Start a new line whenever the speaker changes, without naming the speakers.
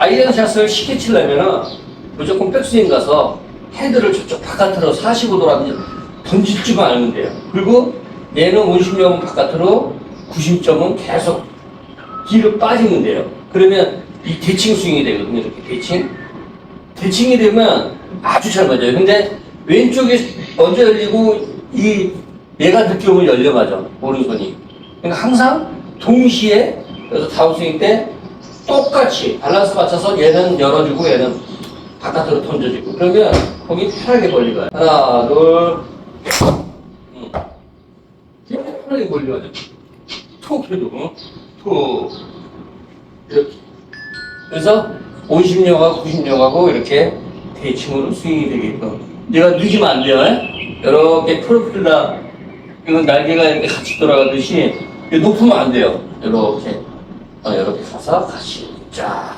아이언샷을 쉽게 치려면은 무조건 백스윙 가서 헤드를 저쪽 바깥으로 45도라든지 던질지만 않으면 돼요. 그리고 얘는 원심력은 바깥으로 90점은 계속 뒤로 빠지면 돼요. 그러면 이 대칭 스윙이 되거든요. 이렇게 대칭. 대칭이 되면 아주 잘 맞아요. 근데 왼쪽이 먼저 열리고 이 얘가 늦게 오면 열려 맞아. 오른손이. 그러니까 항상 동시에 그래서 다운스윙 때 똑같이 밸런스 맞춰서 얘는 열어주고 얘는 바깥으로 던져주고. 그러면 거기 편하게 벌리가 하나 둘. 응. 편하게 벌려야 돼. 톡 해도 어? 톡. 이렇게. 그래서 50력하고 90력하고 이렇게 대칭으로 스윙이 되게끔. 얘가 늦으면 안 돼요 에? 이렇게 프로필라 이건 날개가 이렇게 같이 돌아가듯이 높으면 안 돼요. 이렇게 어, 이렇게 가서 같이 쫙